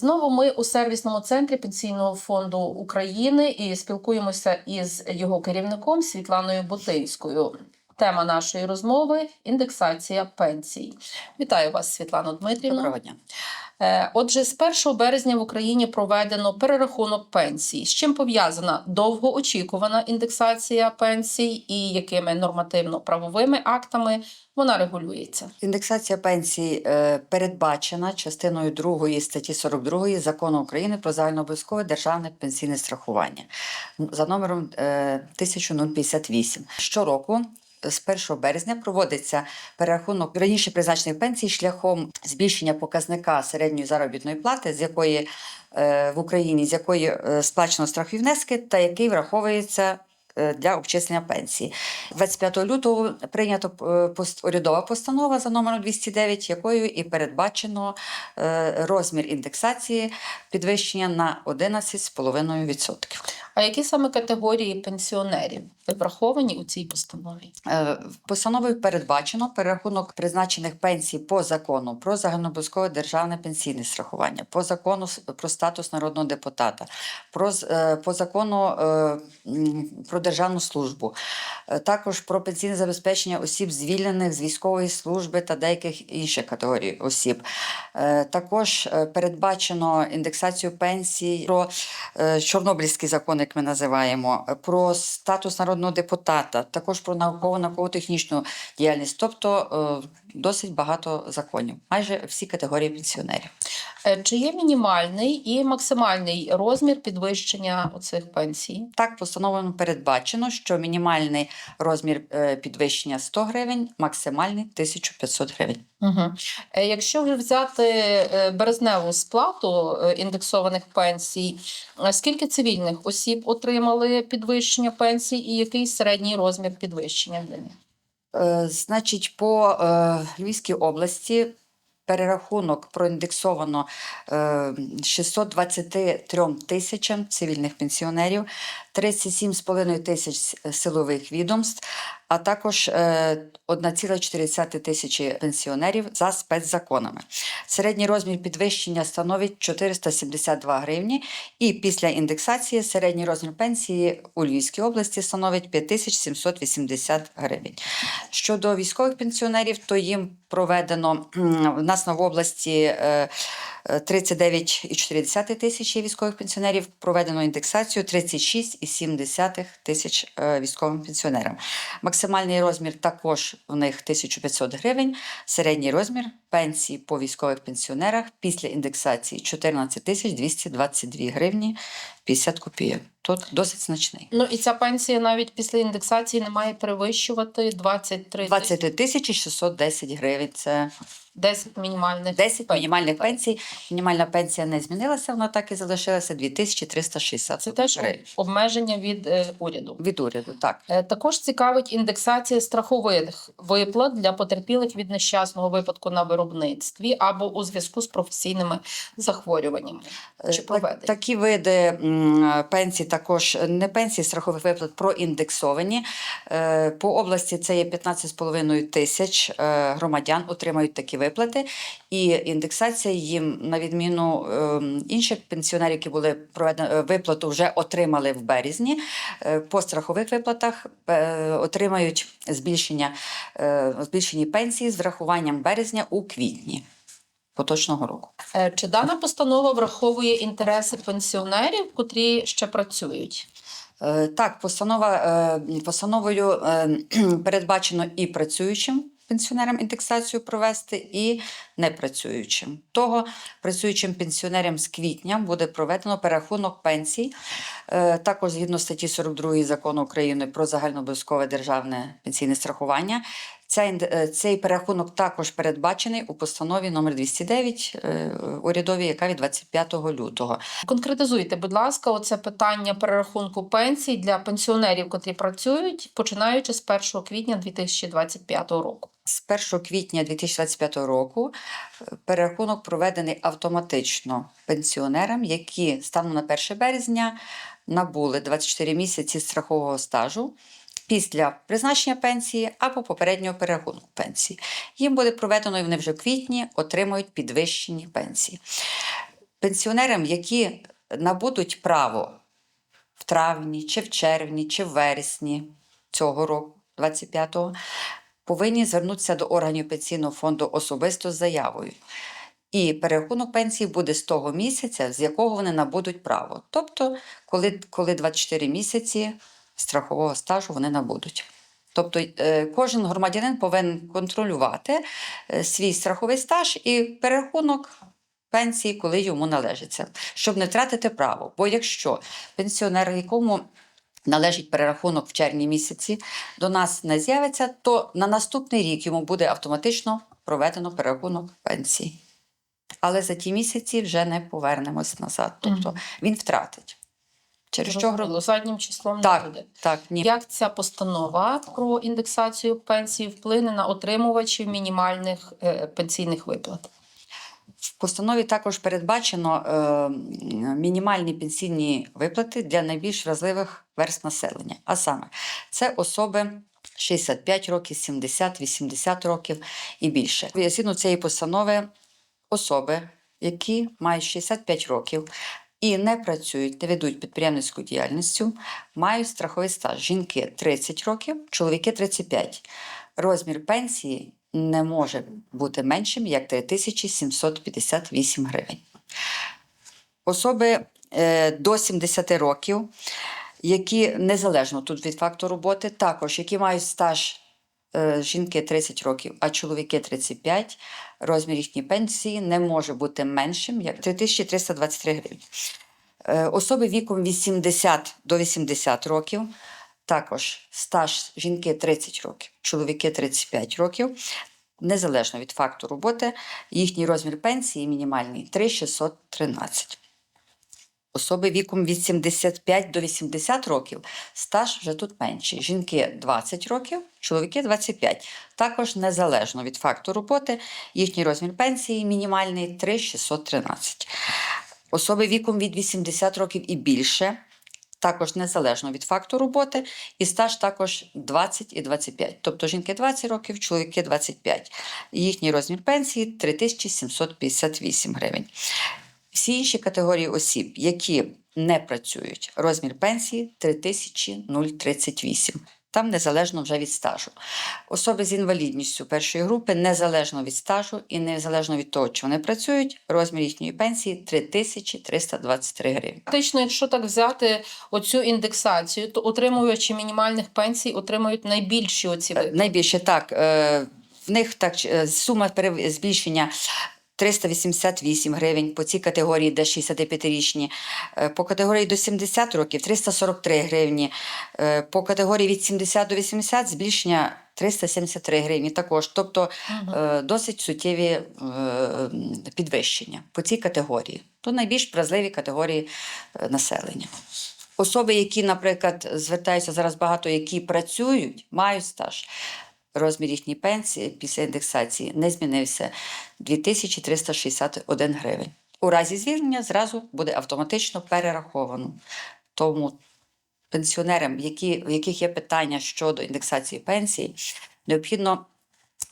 Знову ми у сервісному центрі Пенсійного фонду України і спілкуємося із його керівником Світланою Бутинською. Тема нашої розмови індексація пенсій. Вітаю вас, Світлано Дмитрівна. Доброго дня. Е, Отже, з 1 березня в Україні проведено перерахунок пенсій. З чим пов'язана довгоочікувана індексація пенсій і якими нормативно-правовими актами вона регулюється? Індексація пенсій е, передбачена частиною 2 статті 42 Закону України про загальнообов'язкове державне пенсійне страхування за номером е, 1058. Щороку. З 1 березня проводиться перерахунок раніше призначених пенсій шляхом збільшення показника середньої заробітної плати, з якої е, в Україні з якої е, сплачено страхові внески, та який враховується е, для обчислення пенсії. 25 лютого прийнято урядова постанова за номером 209, якою і передбачено розмір індексації підвищення на 11,5%. А які саме категорії пенсіонерів враховані у цій постанові? Е, Постановою передбачено перерахунок призначених пенсій по закону про загальнообов'язкове державне пенсійне страхування, по закону про статус народного депутата, про, е, по закону е, про державну службу, також про пенсійне забезпечення осіб, звільнених з військової служби та деяких інших категорій осіб. Також передбачено індексацію пенсій про Чорнобильський закон, як ми називаємо, про статус народного депутата, також про науково науково-технічну діяльність, тобто е, досить багато законів, майже всі категорії пенсіонерів. Е, Чи є мінімальний і максимальний розмір підвищення оцих пенсій? Так, постановлено передбачено, що мінімальний розмір е, підвищення 100 гривень, максимальний 1500 гривень. Угу. Якщо вже взяти березневу сплату індексованих пенсій, скільки цивільних осіб отримали підвищення пенсій і який середній розмір підвищення для них? Значить, по Львівській області перерахунок проіндексовано е, 623 тисячам цивільних пенсіонерів, 37,5 тисяч силових відомств, а також е, 1,4 тисячі пенсіонерів за спецзаконами. Середній розмір підвищення становить 472 гривні, і після індексації середній розмір пенсії у Львівській області становить 5780 гривень. Щодо військових пенсіонерів, то їм проведено в нас на в області е, е, 39,4 тисячі військових пенсіонерів, проведено індексацію 36,7 тисяч е, військовим пенсіонерам. Максимальний розмір також у них 1500 гривень. Середній розмір пенсії по військових пенсіонерах після індексації 14 тисяч 222 гривні 50 копійок. Тут досить значний. Ну і ця пенсія навіть після індексації не має перевищувати 23 23 тисячі 610 гривень. Це 10 мінімальних 10 мінімальних пенсій. Мінімальна пенсія не змінилася, вона так і залишилася 2360 Це теж гривень. обмеження від е, уряду. Від уряду, так. Е, Також цікавить індексація страхових виплат для потерпілих від нещасного випадку на виробництві або у зв'язку з професійними захворюваннями. Е, Чи так- проведені? Такі види м, пенсій також не пенсії страхових виплат проіндексовані. Е, По області це є 15,5 тисяч е, громадян отримають такі виплати. І індексація їм, на відміну ем, інших пенсіонерів, які були проведені е, виплату, вже отримали в березні. е, По страхових виплатах е, отримають збільшення, е, збільшені пенсії з врахуванням березня у квітні поточного року. Е, Чи дана постанова враховує інтереси пенсіонерів, котрі ще працюють? Е, Так, постанова, е, постановою передбачено і працюючим пенсіонерам індексацію провести, і непрацюючим. Того працюючим пенсіонерам з квітня буде проведено перерахунок пенсій. Також згідно статті 42 закону України про загальнообов'язкове державне пенсійне страхування. Ін- е, цей перерахунок також передбачений у постанові номер 209 е, урядовій, яка від 25 лютого. Конкретизуйте, будь ласка, оце питання перерахунку пенсій для пенсіонерів, котрі працюють, починаючи з 1 квітня 2025 року. З 1 квітня 2025 року е, перерахунок проведений автоматично пенсіонерам, які станом на 1 березня набули 24 місяці страхового стажу після призначення пенсії або попереднього перерахунку пенсії. Їм буде проведено, і вони вже в квітні отримують підвищені пенсії. пенсіонерам, які набудуть право в травні, чи в червні, чи в вересні цього року, 25-го, повинні звернутися до органів пенсійного фонду особисто з заявою. І перерахунок пенсії буде з того місяця, з якого вони набудуть право. Тобто, коли, коли 24 місяці страхового стажу вони набудуть. Тобто е, кожен громадянин повинен контролювати е, свій страховий стаж і перерахунок пенсії, коли йому належиться, щоб не втратити право. Бо якщо пенсіонер, якому належить перерахунок в червні місяці, до нас не з'явиться, то на наступний рік йому буде автоматично проведено перерахунок пенсії. Але за ті місяці вже не повернемось назад. Тобто він втратить. Через що гро- заднім числом не так, буде. так, ні. Як ця постанова про індексацію пенсії вплине на отримувачів мінімальних е, пенсійних виплат? В постанові також передбачено е, мінімальні пенсійні виплати для найбільш вразливих верст населення. А саме, це особи 65 років, 70, 80 років і більше. Згідно цієї постанови, особи, які мають 65 років і не працюють, не ведуть підприємницьку діяльність, мають страховий стаж. Жінки 30 років, чоловіки 35. Розмір пенсії не може бути меншим, як 3758 гривень. Особи е, до 70 років, які незалежно тут від факту роботи, також які мають стаж е, жінки 30 років, а чоловіки 35, розмір їхньої пенсії не може бути меншим, як 3323 гривні. Е, Особи віком 80 до 80 років, також стаж жінки 30 років, чоловіки 35 років. Незалежно від факту роботи, їхній розмір пенсії мінімальний 3613. Особи віком від 75 до 80 років стаж вже тут менший. Жінки 20 років, чоловіки 25. Також незалежно від факту роботи, їхній розмір пенсії мінімальний 3613. Особи віком від 80 років і більше, також незалежно від факту роботи, і стаж також 20 і 25. Тобто жінки 20 років, чоловіки 25. Їхній розмір пенсії 3758 гривень. Всі інші категорії осіб, які не працюють, розмір пенсії 3038. Там незалежно вже від стажу. Особи з інвалідністю першої групи, незалежно від стажу і незалежно від того, чи вони працюють, розмір їхньої пенсії 3323 гривні. Фактично, якщо так взяти оцю індексацію, то отримувачі мінімальних пенсій отримують найбільші оці Е, виплати. Найбільше так, е, в них так е, сума збільшення 388 гривень по цій категорії, де 65-річні. Е, По категорії до 70 років 343 гривні. Е, По категорії від 70 до 80 збільшення 373 гривні також. Тобто е, досить суттєві підвищення по цій категорії. То найбільш вразливі категорії населення. Особи, які, наприклад, звертаються зараз багато, які працюють, мають стаж. Розмір їхньої пенсії після індексації не змінився 2361 гривень. У разі звільнення зразу буде автоматично перераховано. Тому пенсіонерам, які, в яких є питання щодо індексації пенсії, необхідно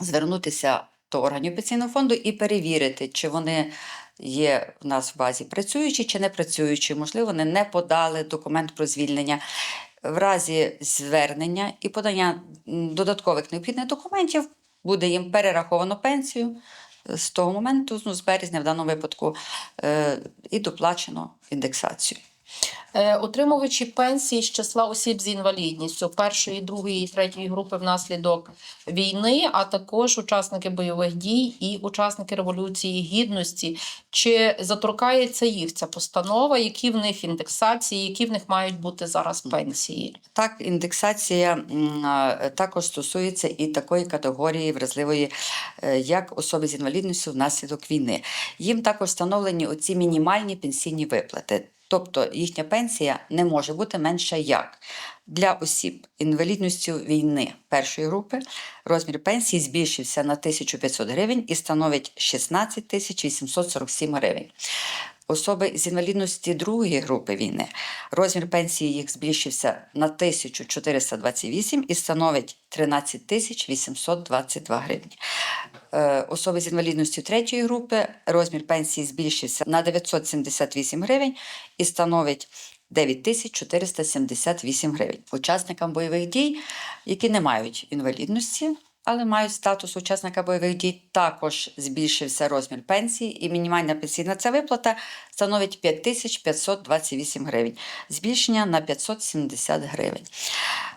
звернутися до органів пенсійного фонду і перевірити, чи вони є в нас в базі працюючі чи не працюючі. Можливо, вони не подали документ про звільнення. В разі звернення і подання додаткових необхідних документів буде їм перераховано пенсію з того моменту, ну, з березня в даному випадку, е, і доплачено індексацію. Е, Отримувачі пенсії з числа осіб з інвалідністю першої, другої третьої групи внаслідок війни, а також учасники бойових дій і учасники революції гідності. Чи заторкається їх ця постанова? Які в них індексації, які в них мають бути зараз пенсії? Так, індексація також стосується і такої категорії вразливої, е, як особи з інвалідністю внаслідок війни. Їм також встановлені оці мінімальні пенсійні виплати. Тобто їхня пенсія не може бути менша як для осіб інвалідністю війни першої групи. Розмір пенсії збільшився на 1500 гривень і становить 16 847 гривень. Особи з інвалідності другої групи війни. Розмір пенсії їх збільшився на 1428 і становить 13 тисяч 822 гривні. Е, Особи з інвалідністю третьої групи розмір пенсії збільшився на 978 гривень і становить 9478 гривень. Учасникам бойових дій, які не мають інвалідності, але мають статус учасника бойових дій, також збільшився розмір пенсії, і мінімальна пенсійна ця виплата становить 5528 гривень, збільшення на 570 гривень.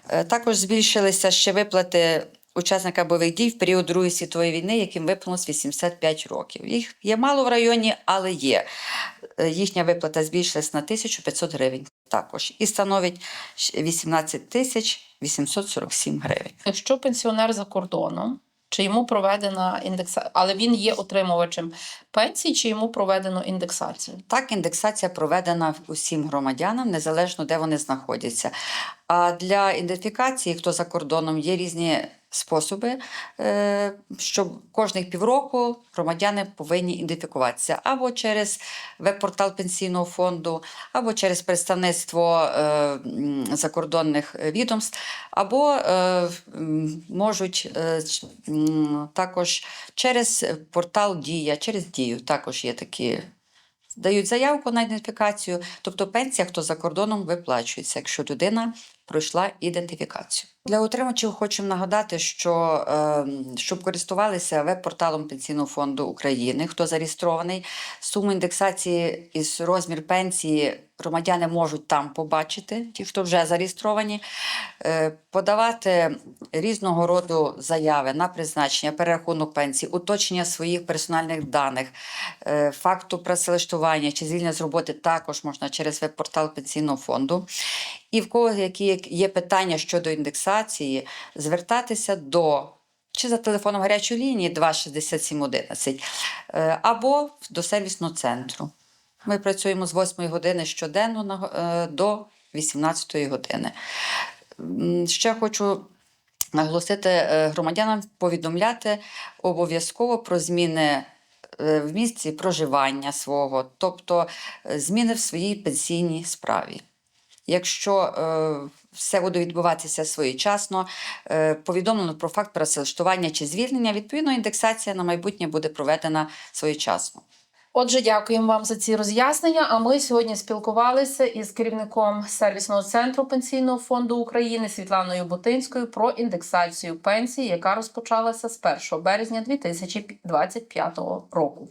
Е, Також збільшилися ще виплати учасника бойових дій в період Другої світової війни, яким виповнилось 85 років. Їх є мало в районі, але є. Е, Їхня виплата збільшилась на 1500 гривень також і становить 18 тисяч 847 гривень. Якщо пенсіонер за кордоном, чи йому проведена індексація, але він є отримувачем пенсії, чи йому проведено індексацію? Так, індексація проведена усім громадянам, незалежно де вони знаходяться. А для ідентифікації, хто за кордоном, є різні способи, е, що кожних півроку громадяни повинні ідентифікуватися або через веб-портал пенсійного фонду, або через представництво е, закордонних відомств, або е, можуть також через портал Дія, через Дію також є такі дають заявку на ідентифікацію, тобто пенсія, хто за кордоном виплачується, якщо людина пройшла ідентифікацію. Для отримувачів хочемо нагадати, що е, щоб користувалися веб-порталом Пенсійного фонду України, хто зареєстрований, суму індексації із розмір пенсії громадяни можуть там побачити, ті, хто вже зареєстровані, е, подавати різного роду заяви на призначення, перерахунок пенсії, уточнення своїх персональних даних, е, факту працевлаштування чи звільнення з роботи також можна через веб-портал Пенсійного фонду. І в кого які є питання щодо індексації, звертатися до чи за телефоном гарячої лінії 26711, е, або до сервісного центру. Ми працюємо з 8 години щоденно е, до 18 години. Ще хочу наголосити е, громадянам повідомляти обов'язково про зміни в місці проживання свого, тобто зміни в своїй пенсійній справі. Якщо е, все буде відбуватися своєчасно, е, повідомлено про факт працевлаштування чи звільнення, відповідно, індексація на майбутнє буде проведена своєчасно. Отже, дякуємо вам за ці роз'яснення. А ми сьогодні спілкувалися із керівником сервісного центру пенсійного фонду України Світланою Бутинською про індексацію пенсії, яка розпочалася з 1 березня 2025 року.